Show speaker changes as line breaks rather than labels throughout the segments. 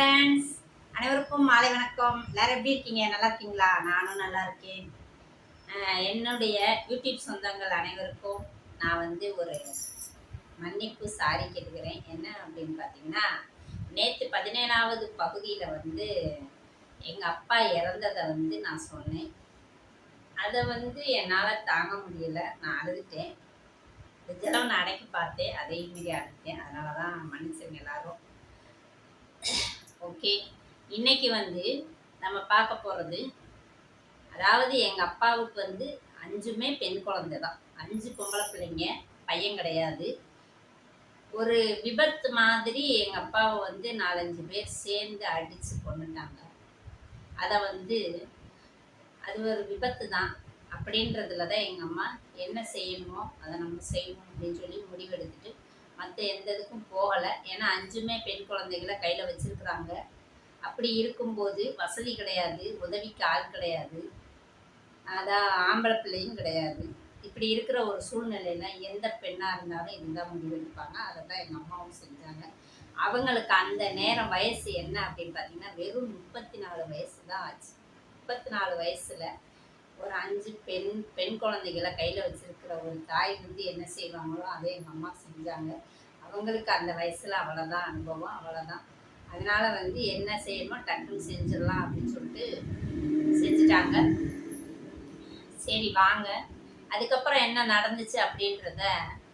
friends அனைவருக்கும் மாலை வணக்கம் எல்லாரும் எப்படி இருக்கீங்க நல்லா இருக்கீங்களா நானும் நல்லா இருக்கேன் என்னுடைய யூடியூப் சொந்தங்கள் அனைவருக்கும் நான் வந்து ஒரு மன்னிப்பு சாரி கேட்டுக்கிறேன் என்ன அப்படின்னு பார்த்தீங்கன்னா நேற்று பதினேழாவது பகுதியில் வந்து எங்கள் அப்பா இறந்ததை வந்து நான் சொன்னேன் அதை வந்து என்னால் தாங்க முடியலை நான் அழுதுட்டேன் இதெல்லாம் நான் அடைக்க பார்த்தேன் அதையும் மீறி அழுத்தேன் அதனால தான் மன்னிச்சுங்க எல்லாரும் ஓகே இன்னைக்கு வந்து நம்ம பார்க்க போகிறது அதாவது எங்கள் அப்பாவுக்கு வந்து அஞ்சுமே பெண் குழந்தை தான் அஞ்சு பொம்பளை பிள்ளைங்க பையன் கிடையாது ஒரு விபத்து மாதிரி எங்கள் அப்பாவை வந்து நாலஞ்சு பேர் சேர்ந்து அடித்து கொண்டுட்டாங்க அதை வந்து அது ஒரு விபத்து தான் அப்படின்றதுல தான் எங்கள் அம்மா என்ன செய்யணுமோ அதை நம்ம செய்யணும் அப்படின்னு சொல்லி முடிவெடுத்துட்டு மற்ற எந்த இதுக்கும் போகலை ஏன்னா அஞ்சுமே பெண் குழந்தைகளை கையில் வச்சுருக்குறாங்க அப்படி இருக்கும்போது வசதி கிடையாது உதவிக்கு ஆள் கிடையாது அதான் ஆம்பளை பிள்ளையும் கிடையாது இப்படி இருக்கிற ஒரு சூழ்நிலையில் எந்த பெண்ணாக இருந்தாலும் இதுதான் முடிவெடுப்பாங்க அதை தான் எங்கள் அம்மாவும் செஞ்சாங்க அவங்களுக்கு அந்த நேரம் வயசு என்ன அப்படின்னு பார்த்தீங்கன்னா வெறும் முப்பத்தி நாலு வயசு தான் ஆச்சு முப்பத்தி நாலு வயசில் ஒரு அஞ்சு பெண் பெண் குழந்தைகளை கையில் வச்சுருக்கிற ஒரு தாய் வந்து என்ன செய்வாங்களோ அதே எங்கள் அம்மா செஞ்சாங்க அவங்களுக்கு அந்த வயசில் அவ்வளோதான் அனுபவம் அவ்வளோதான் அதனால் வந்து என்ன செய்யணுமோ டக்குன்னு செஞ்சிடலாம் அப்படின்னு சொல்லிட்டு செஞ்சுட்டாங்க சரி வாங்க அதுக்கப்புறம் என்ன நடந்துச்சு அப்படின்றத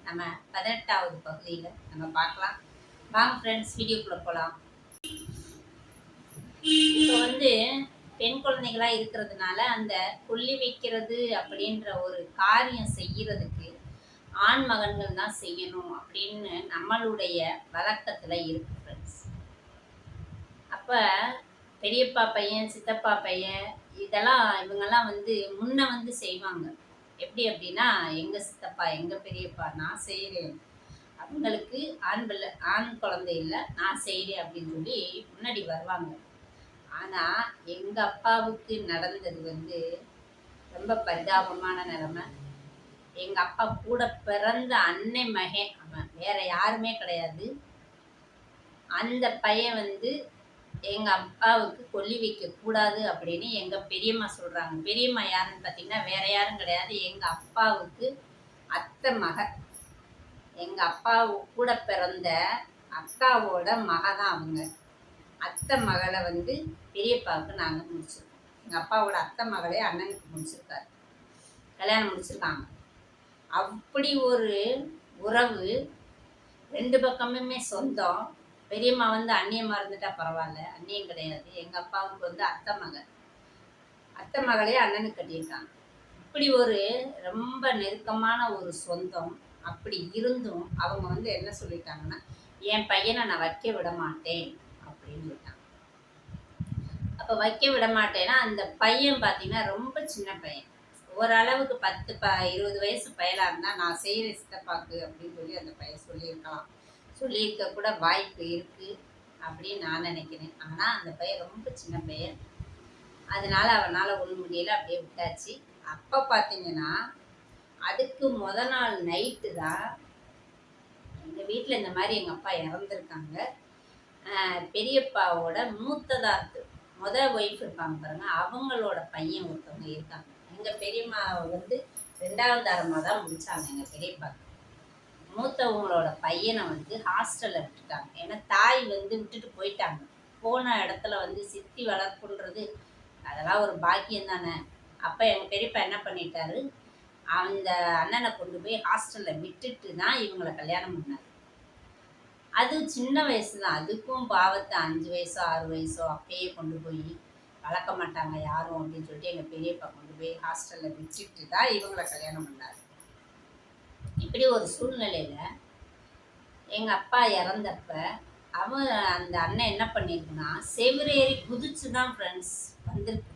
நம்ம பதினெட்டாவது பகுதியில் நம்ம பார்க்கலாம் வாங்க ஃப்ரெண்ட்ஸ் வீடியோக்குள்ளே போகலாம் இப்போ வந்து பெண் குழந்தைகளாக இருக்கிறதுனால அந்த கொல்லி வைக்கிறது அப்படின்ற ஒரு காரியம் செய்கிறதுக்கு ஆண் மகன்கள் தான் செய்யணும் அப்படின்னு நம்மளுடைய வழக்கத்தில் இருக்கு ஃப்ரெண்ட்ஸ் அப்போ பெரியப்பா பையன் சித்தப்பா பையன் இதெல்லாம் இவங்கெல்லாம் வந்து முன்ன வந்து செய்வாங்க எப்படி அப்படின்னா எங்கள் சித்தப்பா எங்க பெரியப்பா நான் செய்கிறேன் அவங்களுக்கு ஆண் பிள்ளை ஆண் குழந்தை இல்லை நான் செய்கிறேன் அப்படின்னு சொல்லி முன்னாடி வருவாங்க ஆனால் எங்கள் அப்பாவுக்கு நடந்தது வந்து ரொம்ப பரிதாபமான நிலமை எங்கள் அப்பா கூட பிறந்த அன்னை மகன் அவன் வேற யாருமே கிடையாது அந்த பையன் வந்து எங்கள் அப்பாவுக்கு கொல்லி வைக்கக்கூடாது அப்படின்னு எங்கள் பெரியம்மா சொல்கிறாங்க பெரியம்மா யாருன்னு பார்த்தீங்கன்னா வேற யாரும் கிடையாது எங்கள் அப்பாவுக்கு அத்தை மக எங்கள் அப்பாவு கூட பிறந்த அக்காவோட மக தான் அவங்க அத்தை மகளை வந்து பெரியப்பாவுக்கு நாங்கள் முடிச்சிருக்கோம் எங்கள் அப்பாவோட அத்தை மகளே அண்ணனுக்கு முடிச்சிருக்காரு கல்யாணம் முடிச்சிருக்காங்க அப்படி ஒரு உறவு ரெண்டு பக்கமுமே சொந்தம் பெரியம்மா வந்து அண்ணியம்மா இருந்துட்டா பரவாயில்ல அண்ணியும் கிடையாது எங்கள் அப்பாவுக்கு வந்து அத்தை மகள் அத்தை மகளே அண்ணனுக்கு கட்டியிருக்காங்க இப்படி ஒரு ரொம்ப நெருக்கமான ஒரு சொந்தம் அப்படி இருந்தும் அவங்க வந்து என்ன சொல்லிட்டாங்கன்னா என் பையனை நான் வைக்க விட மாட்டேன் அப்படின்னு சொல்லிட்டான் அப்போ வைக்க விட மாட்டேன்னா அந்த பையன் பார்த்தீங்கன்னா ரொம்ப சின்ன பையன் ஓரளவுக்கு பத்து ப இருபது வயசு பயலாக இருந்தால் நான் செய்கிற சித்தப்பாக்கு அப்படின்னு சொல்லி அந்த பையன் சொல்லியிருக்கலாம் சொல்லியிருக்க கூட வாய்ப்பு இருக்குது அப்படின்னு நான் நினைக்கிறேன் ஆனால் அந்த பையன் ரொம்ப சின்ன பையன் அதனால் அவனால் ஒன்று முடியலை அப்படியே விட்டாச்சு அப்போ பார்த்தீங்கன்னா அதுக்கு முத நாள் நைட்டு தான் எங்கள் வீட்டில் இந்த மாதிரி எங்கள் அப்பா இறந்துருக்காங்க பெரியப்பாவோட மூத்ததாத்து இருக்குது முத ஒய்ஃப் இருப்பாங்க பாருங்க அவங்களோட பையன் ஒருத்தவங்க இருக்காங்க எங்கள் பெரியம்மா வந்து ரெண்டாவது தரமாக தான் முடித்தாங்க எங்கள் பெரியப்பா மூத்தவங்களோட பையனை வந்து ஹாஸ்டலில் விட்டுட்டாங்க ஏன்னா தாய் வந்து விட்டுட்டு போயிட்டாங்க போன இடத்துல வந்து சித்தி வளர்ப்புன்றது அதெல்லாம் ஒரு பாக்கியம் தானே அப்போ எங்கள் பெரியப்பா என்ன பண்ணிட்டாரு அந்த அண்ணனை கொண்டு போய் ஹாஸ்டலில் விட்டுட்டு தான் இவங்களை கல்யாணம் பண்ணார் அது சின்ன வயசு தான் அதுக்கும் பாவத்தை அஞ்சு வயசோ ஆறு வயசோ அப்பயே கொண்டு போய் வளர்க்க மாட்டாங்க யாரும் அப்படின்னு சொல்லிட்டு எங்கள் பெரியப்பா கொண்டு போய் ஹாஸ்டலில் வச்சுட்டு தான் இவங்களை கல்யாணம் பண்ணார் இப்படி ஒரு சூழ்நிலையில் எங்கள் அப்பா இறந்தப்ப அவன் அந்த அண்ணன் என்ன பண்ணியிருக்குன்னா செவிரேறி குதிச்சு தான் ஃப்ரெண்ட்ஸ் வந்திருக்கு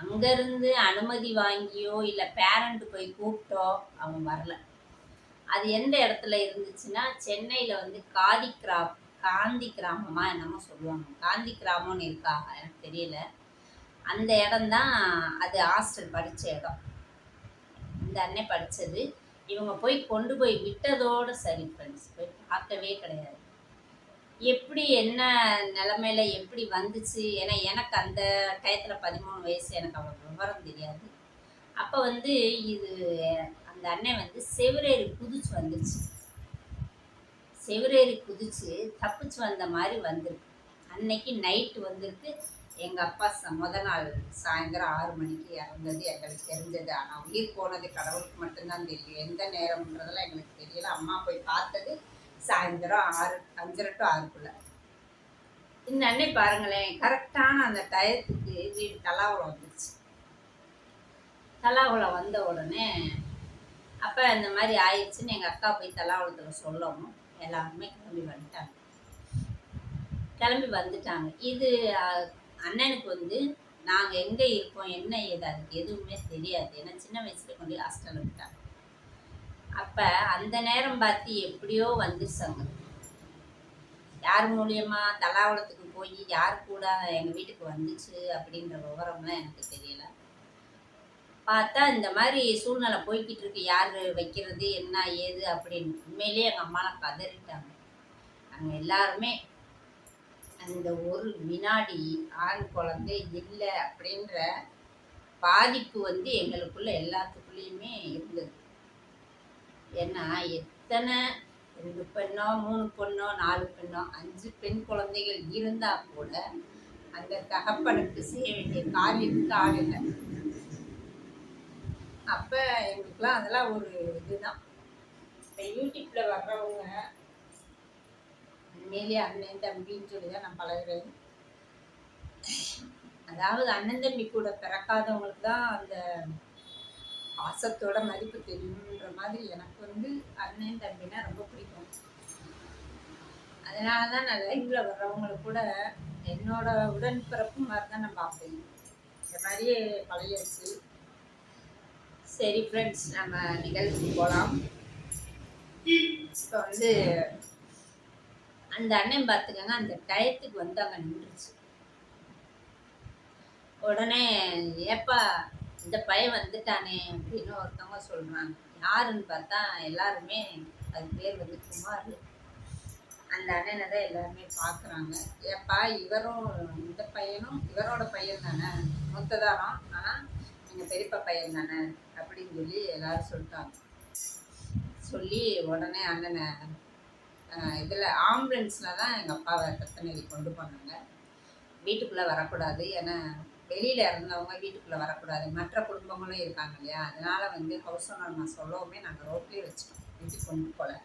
அங்கேருந்து அனுமதி வாங்கியோ இல்லை பேரண்ட்டு போய் கூப்பிட்டோ அவன் வரல அது எந்த இடத்துல இருந்துச்சுன்னா சென்னையில் வந்து காதி கிரா காந்தி கிராமமாக என்னமோ சொல்லுவாங்க காந்தி கிராமம்னு இருக்கா எனக்கு தெரியல அந்த தான் அது ஹாஸ்டல் படித்த இடம் இந்த அண்ணே படித்தது இவங்க போய் கொண்டு போய் விட்டதோடு சரி ஃப்ரெண்ட்ஸ் போய் பார்க்கவே கிடையாது எப்படி என்ன நிலமையில எப்படி வந்துச்சு ஏன்னா எனக்கு அந்த டயத்தில் பதிமூணு வயசு எனக்கு அவ்வளோ விவரம் தெரியாது அப்போ வந்து இது அந்த அண்ணன் வந்து செவிரேறி குதிச்சு வந்துச்சு செவிரேறி குதிச்சு தப்பிச்சு வந்த மாதிரி வந்திருக்கு அன்னைக்கு நைட்டு வந்திருக்கு எங்கள் அப்பா ச முத நாள் சாயந்தரம் ஆறு மணிக்கு இறந்தது எங்களுக்கு தெரிஞ்சது ஆனால் உயிர் போனது கடவுளுக்கு மட்டும்தான் தெரியும் எந்த நேரம்ன்றதெல்லாம் எங்களுக்கு தெரியல அம்மா போய் பார்த்தது சாயந்தரம் ஆறு அஞ்சரை டு ஆறுக்குள்ள இந்த அன்னை பாருங்களேன் கரெக்டான அந்த டயத்துக்கு வீடு தலாவில் வந்துச்சு தலாவில் வந்த உடனே அப்போ இந்த மாதிரி ஆயிடுச்சுன்னு எங்கள் அக்கா போய் தலாவளத்தில் சொல்லவும் எல்லாருமே கிளம்பி வந்துட்டாங்க கிளம்பி வந்துட்டாங்க இது அண்ணனுக்கு வந்து நாங்கள் எங்கே இருக்கோம் என்ன ஏது அதுக்கு எதுவுமே தெரியாது ஏன்னா சின்ன வயசுல கொண்டு ஹாஸ்டல் விட்டாங்க அப்போ அந்த நேரம் பார்த்து எப்படியோ வந்துருச்சாங்க யார் மூலியமா தலாவளத்துக்கு போய் யார் கூட எங்கள் வீட்டுக்கு வந்துச்சு அப்படின்ற விவரம்லாம் எனக்கு தெரியலை பார்த்தா இந்த மாதிரி சூழ்நிலை போய்கிட்டு இருக்கு யார் வைக்கிறது என்ன ஏது அப்படின்னு உண்மையிலேயே எங்கள் அம்மாலாம் கதறிட்டாங்க நாங்கள் எல்லாருமே அந்த ஒரு வினாடி ஆண் குழந்தை இல்லை அப்படின்ற பாதிப்பு வந்து எங்களுக்குள்ள எல்லாத்துக்குள்ளேயுமே இருந்தது ஏன்னா எத்தனை ரெண்டு பெண்ணோ மூணு பெண்ணோ நாலு பெண்ணோ அஞ்சு பெண் குழந்தைகள் இருந்தால் கூட அந்த தகப்பனுக்கு செய்ய வேண்டிய காரியத்துக்கு ஆகலை அப்போ எங்களுக்குலாம் அதெல்லாம் ஒரு இதுதான் இப்போ யூடியூப்பில் வர்றவங்க உண்மையிலே அண்ணன் தம்பின்னு சொல்லி தான் நான் பழகிறேன் அதாவது அண்ணன் தம்பி கூட பிறக்காதவங்களுக்கு தான் அந்த பாசத்தோட மதிப்பு தெரியுன்ற மாதிரி எனக்கு வந்து அண்ணன் தம்பினா ரொம்ப பிடிக்கும் அதனால தான் நான் லைஃப்பில் வர்றவங்களுக்கு கூட என்னோட உடன்பிறப்பு மாதிரி தான் நான் பார்ப்பேன் இந்த மாதிரியே பழைய சரி ஃப்ரெண்ட்ஸ் நம்ம நிகழ்ச்சி போகலாம் இப்போ வந்து அந்த அண்ணன் பார்த்துக்கங்க அந்த டயத்துக்கு வந்து அங்கே நின்றுச்சு உடனே ஏப்பா இந்த பையன் வந்துட்டானே அப்படின்னு ஒருத்தவங்க சொல்கிறாங்க யாருன்னு பார்த்தா எல்லாருமே அது பேர் வந்து குமார் அந்த அண்ணனை தான் எல்லாருமே பார்க்குறாங்க ஏப்பா இவரும் இந்த பையனும் இவரோட பையன் தானே மொத்ததாரம் ஆனால் எங்கள் பெரியப்பா பையன் தானே அப்படின்னு சொல்லி எல்லோரும் சொல்லிட்டாங்க சொல்லி உடனே அண்ணனை இதில் ஆம்புலன்ஸில் தான் எங்கள் அப்பாவை ரத்தனகிரி கொண்டு போனாங்க வீட்டுக்குள்ளே வரக்கூடாது ஏன்னா வெளியில் இருந்தவங்க வீட்டுக்குள்ளே வரக்கூடாது மற்ற குடும்பங்களும் இருக்காங்க இல்லையா அதனால் வந்து ஹவுஸ் ஓனர் நான் சொல்லவுமே நாங்கள் ரோட்லேயே வச்சுட்டோம் வீட்டு கொண்டு போகல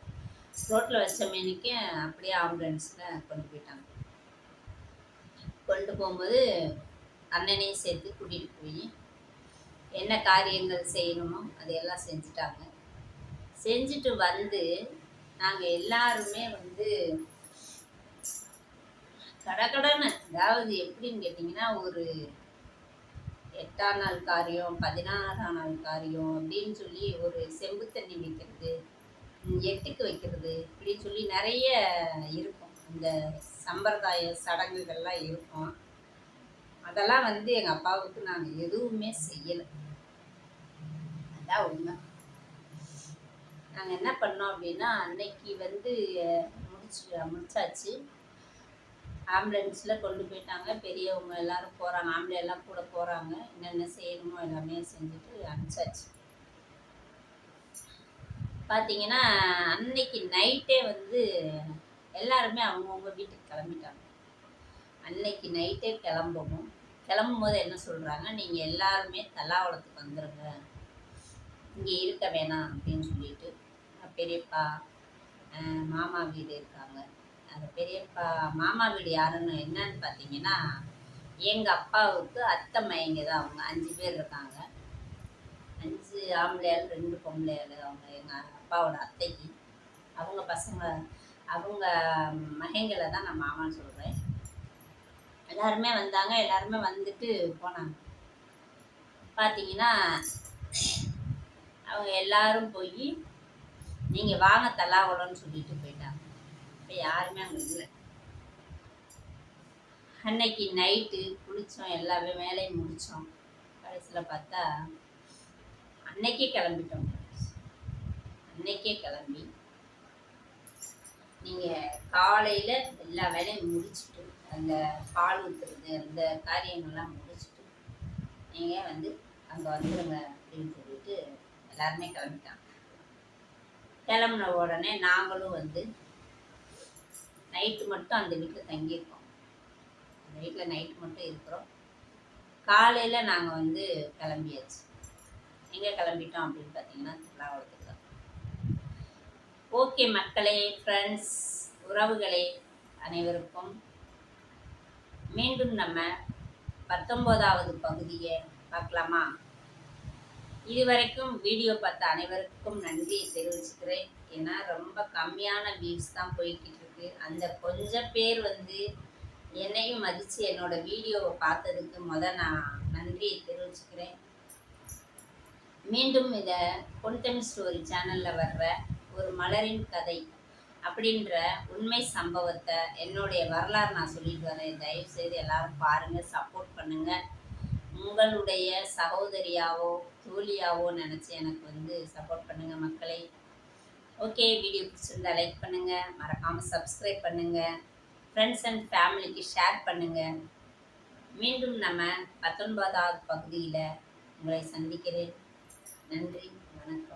ரோட்டில் வச்ச மீனுக்கே அப்படியே ஆம்புலன்ஸில் கொண்டு போயிட்டாங்க கொண்டு போகும்போது அண்ணனையும் சேர்த்து கூட்டிகிட்டு போய் என்ன காரியங்கள் செய்யணுமோ அதையெல்லாம் செஞ்சுட்டாங்க செஞ்சுட்டு வந்து நாங்கள் எல்லாருமே வந்து கடகடன்னு அதாவது எப்படின்னு கேட்டிங்கன்னா ஒரு எட்டாம் நாள் காரியம் பதினாறாம் நாள் காரியம் அப்படின்னு சொல்லி ஒரு செம்பு தண்ணி வைக்கிறது எட்டுக்கு வைக்கிறது இப்படின்னு சொல்லி நிறைய இருக்கும் இந்த சம்பிரதாய சடங்குகள்லாம் இருக்கும் அதெல்லாம் வந்து எங்கள் அப்பாவுக்கு நாங்கள் எதுவுமே செய்யலை அதான் உண்மை நாங்கள் என்ன பண்ணோம் அப்படின்னா அன்னைக்கு வந்து முடிச்சு முடிச்சாச்சு ஆம்புலன்ஸில் கொண்டு போயிட்டாங்க பெரியவங்க எல்லோரும் போகிறாங்க ஆம்பளை எல்லாம் கூட போகிறாங்க என்னென்ன செய்யணுமோ எல்லாமே செஞ்சுட்டு அனுப்பிச்சாச்சு பார்த்தீங்கன்னா அன்னைக்கு நைட்டே வந்து எல்லாருமே அவங்கவுங்க வீட்டுக்கு கிளம்பிட்டாங்க அன்னைக்கு நைட்டே கிளம்பணும் கிளம்பும் போது என்ன சொல்கிறாங்க நீங்கள் எல்லாருமே தலாவளத்துக்கு வந்துடுங்க இங்கே இருக்க வேணாம் அப்படின்னு சொல்லிட்டு பெரியப்பா மாமா வீடு இருக்காங்க அந்த பெரியப்பா மாமா வீடு யாருன்னு என்னன்னு பார்த்தீங்கன்னா எங்கள் அப்பாவுக்கு அத்தை மயங்க தான் அவங்க அஞ்சு பேர் இருக்காங்க அஞ்சு ஆம்பளையால் ரெண்டு பொம்பளையால் அவங்க எங்கள் அப்பாவோட அத்தைக்கு அவங்க பசங்க அவங்க மகைங்களை தான் நான் மாமான்னு சொல்கிறேன் எல்லாருமே வந்தாங்க எல்லாருமே வந்துட்டு போனாங்க பார்த்தீங்கன்னா அவங்க எல்லாரும் போய் நீங்கள் வாங்க தலாவலன்னு சொல்லிட்டு போயிட்டாங்க இப்போ யாருமே அங்கே இல்லை அன்னைக்கு நைட்டு குளித்தோம் எல்லாமே வேலையும் முடித்தோம் கடைசியில் பார்த்தா அன்னைக்கே கிளம்பிட்டோம் அன்னைக்கே கிளம்பி நீங்கள் காலையில் எல்லா வேலையும் முடிச்சுட்டு அந்த பால் ஊற்றுறது அந்த காரியங்கள்லாம் முடிச்சுட்டு நீங்கள் வந்து அங்கே வந்துடுங்க அப்படின்னு சொல்லிட்டு எல்லாருமே கிளம்பிட்டாங்க கிளம்புன உடனே நாங்களும் வந்து நைட்டு மட்டும் அந்த வீட்டில் தங்கியிருக்கோம் அந்த வீட்டில் நைட்டு மட்டும் இருக்கிறோம் காலையில் நாங்கள் வந்து கிளம்பியாச்சு எங்கே கிளம்பிட்டோம் அப்படின்னு பார்த்தீங்கன்னா திருவிழாவளத்துக்கு ஓகே மக்களே ஃப்ரெண்ட்ஸ் உறவுகளே அனைவருக்கும் மீண்டும் நம்ம பத்தொம்போதாவது பகுதியை பார்க்கலாமா இதுவரைக்கும் வீடியோ பார்த்த அனைவருக்கும் நன்றி தெரிவிச்சுக்கிறேன் ஏன்னா ரொம்ப கம்மியான வியூஸ் தான் போய்கிட்டு இருக்கு அந்த கொஞ்சம் பேர் வந்து என்னையும் மதித்து என்னோடய வீடியோவை பார்த்ததுக்கு முத நான் நன்றியை தெரிவிச்சுக்கிறேன் மீண்டும் இதை பொன்தமிழ் ஸ்டோரி சேனலில் வர்ற ஒரு மலரின் கதை அப்படின்ற உண்மை சம்பவத்தை என்னுடைய வரலாறு நான் சொல்லிட்டு வரேன் தயவுசெய்து எல்லோரும் பாருங்கள் சப்போர்ட் பண்ணுங்கள் உங்களுடைய சகோதரியாவோ தோழியாவோ நினச்சி எனக்கு வந்து சப்போர்ட் பண்ணுங்கள் மக்களை ஓகே வீடியோ பிடிச்சிருந்தால் லைக் பண்ணுங்கள் மறக்காமல் சப்ஸ்கிரைப் பண்ணுங்கள் ஃப்ரெண்ட்ஸ் அண்ட் ஃபேமிலிக்கு ஷேர் பண்ணுங்கள் மீண்டும் நம்ம பத்தொன்பதாவது பகுதியில் உங்களை சந்திக்கிறேன் நன்றி வணக்கம்